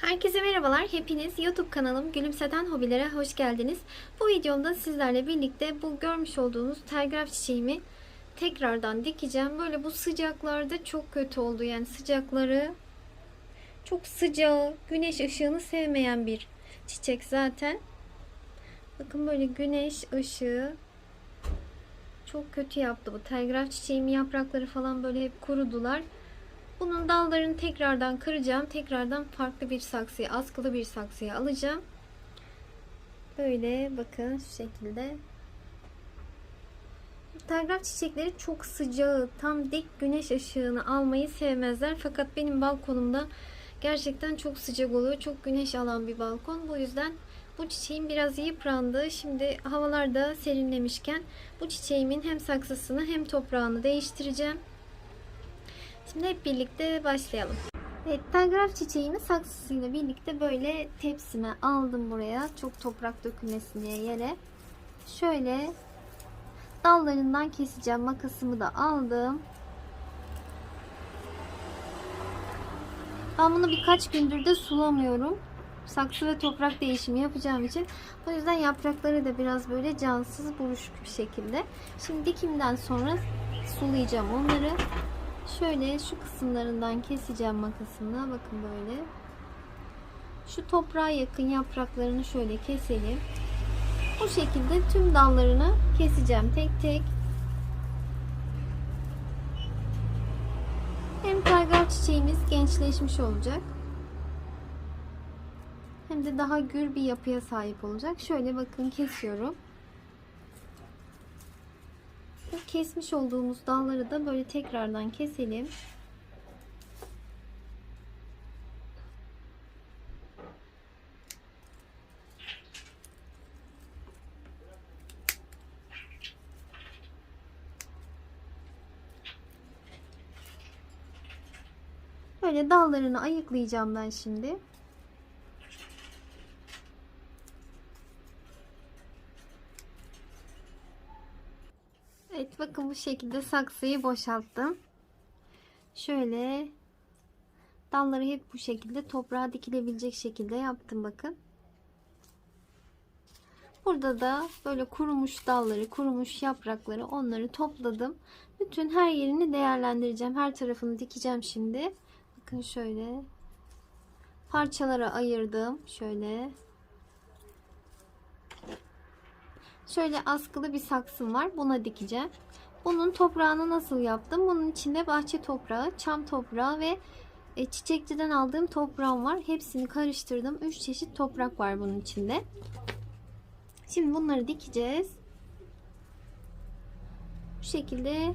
Herkese merhabalar. Hepiniz YouTube kanalım Gülümseten Hobilere hoş geldiniz. Bu videomda sizlerle birlikte bu görmüş olduğunuz telgraf çiçeğimi tekrardan dikeceğim. Böyle bu sıcaklarda çok kötü oldu. Yani sıcakları çok sıcağı, güneş ışığını sevmeyen bir çiçek zaten. Bakın böyle güneş ışığı çok kötü yaptı bu. Telgraf çiçeğimin yaprakları falan böyle hep kurudular. Bunun dallarını tekrardan kıracağım. Tekrardan farklı bir saksıya, askılı bir saksıya alacağım. Böyle bakın şu şekilde. Telgraf çiçekleri çok sıcağı, tam dik güneş ışığını almayı sevmezler. Fakat benim balkonumda gerçekten çok sıcak oluyor. Çok güneş alan bir balkon. Bu yüzden bu çiçeğim biraz yıprandı. Şimdi havalar da serinlemişken bu çiçeğimin hem saksısını hem toprağını değiştireceğim. Şimdi hep birlikte başlayalım. Evet, telgraf çiçeğimi saksısıyla birlikte böyle tepsime aldım buraya. Çok toprak dökülmesin diye yere. Şöyle dallarından keseceğim. Makasımı da aldım. Ben bunu birkaç gündür de sulamıyorum. Saksı ve toprak değişimi yapacağım için. O yüzden yaprakları da biraz böyle cansız, buruşuk bir şekilde. Şimdi dikimden sonra sulayacağım onları. Şöyle şu kısımlarından keseceğim makasımla. Bakın böyle. Şu toprağa yakın yapraklarını şöyle keselim. Bu şekilde tüm dallarını keseceğim tek tek. Hem telgraf çiçeğimiz gençleşmiş olacak. Hem de daha gür bir yapıya sahip olacak. Şöyle bakın kesiyorum. Bu kesmiş olduğumuz dalları da böyle tekrardan keselim. Böyle dallarını ayıklayacağım ben şimdi. Evet bakın bu şekilde saksıyı boşalttım. Şöyle dalları hep bu şekilde toprağa dikilebilecek şekilde yaptım bakın. Burada da böyle kurumuş dalları, kurumuş yaprakları onları topladım. Bütün her yerini değerlendireceğim. Her tarafını dikeceğim şimdi. Bakın şöyle parçalara ayırdım. Şöyle Şöyle askılı bir saksım var. Buna dikeceğim. Bunun toprağını nasıl yaptım? Bunun içinde bahçe toprağı, çam toprağı ve e, çiçekçiden aldığım toprağım var. Hepsini karıştırdım. 3 çeşit toprak var bunun içinde. Şimdi bunları dikeceğiz. Bu şekilde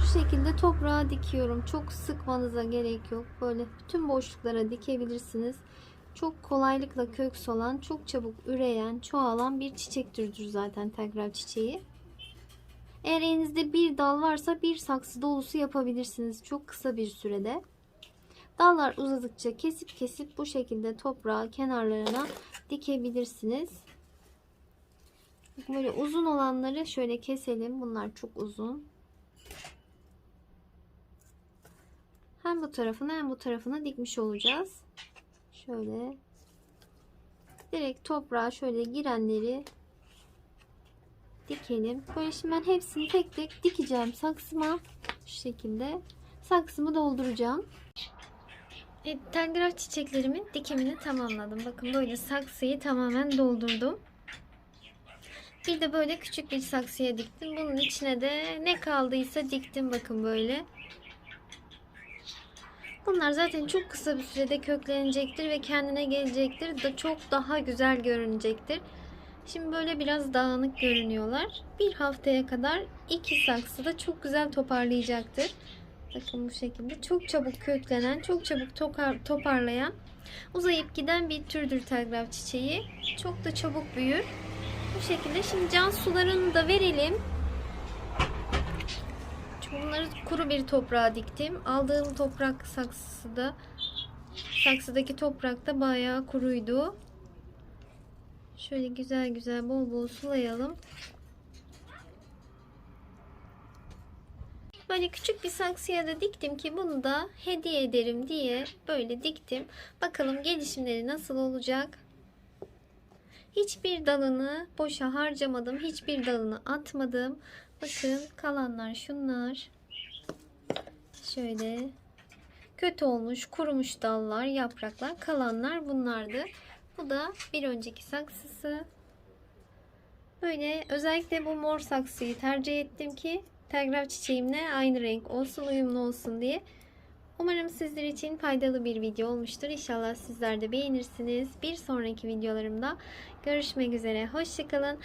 bu şekilde toprağa dikiyorum. Çok sıkmanıza gerek yok. Böyle bütün boşluklara dikebilirsiniz çok kolaylıkla kök solan, çok çabuk üreyen, çoğalan bir çiçek türüdür zaten telgraf çiçeği. Eğer elinizde bir dal varsa bir saksı dolusu yapabilirsiniz çok kısa bir sürede. Dallar uzadıkça kesip kesip bu şekilde toprağa kenarlarına dikebilirsiniz. Böyle uzun olanları şöyle keselim. Bunlar çok uzun. Hem bu tarafına hem bu tarafına dikmiş olacağız. Şöyle direkt toprağa şöyle girenleri dikelim. Böyle şimdi ben hepsini tek tek dikeceğim saksıma. Şu şekilde saksımı dolduracağım. E, telgraf çiçeklerimin dikimini tamamladım. Bakın böyle saksıyı tamamen doldurdum. Bir de böyle küçük bir saksıya diktim. Bunun içine de ne kaldıysa diktim bakın böyle. Bunlar zaten çok kısa bir sürede köklenecektir ve kendine gelecektir. Da çok daha güzel görünecektir. Şimdi böyle biraz dağınık görünüyorlar. Bir haftaya kadar iki saksı da çok güzel toparlayacaktır. Bakın bu şekilde çok çabuk köklenen, çok çabuk toparlayan, uzayıp giden bir türdür telgraf çiçeği. Çok da çabuk büyür. Bu şekilde şimdi can sularını da verelim. Bunları kuru bir toprağa diktim. Aldığım toprak saksısı da saksıdaki toprak da bayağı kuruydu. Şöyle güzel güzel bol bol sulayalım. Böyle küçük bir saksıya da diktim ki bunu da hediye ederim diye böyle diktim. Bakalım gelişimleri nasıl olacak. Hiçbir dalını boşa harcamadım. Hiçbir dalını atmadım. Bakın kalanlar şunlar. Şöyle kötü olmuş, kurumuş dallar, yapraklar, kalanlar bunlardı. Bu da bir önceki saksısı. Böyle özellikle bu mor saksıyı tercih ettim ki telgraf çiçeğimle aynı renk olsun, uyumlu olsun diye. Umarım sizler için faydalı bir video olmuştur. İnşallah sizler de beğenirsiniz. Bir sonraki videolarımda görüşmek üzere. Hoşçakalın.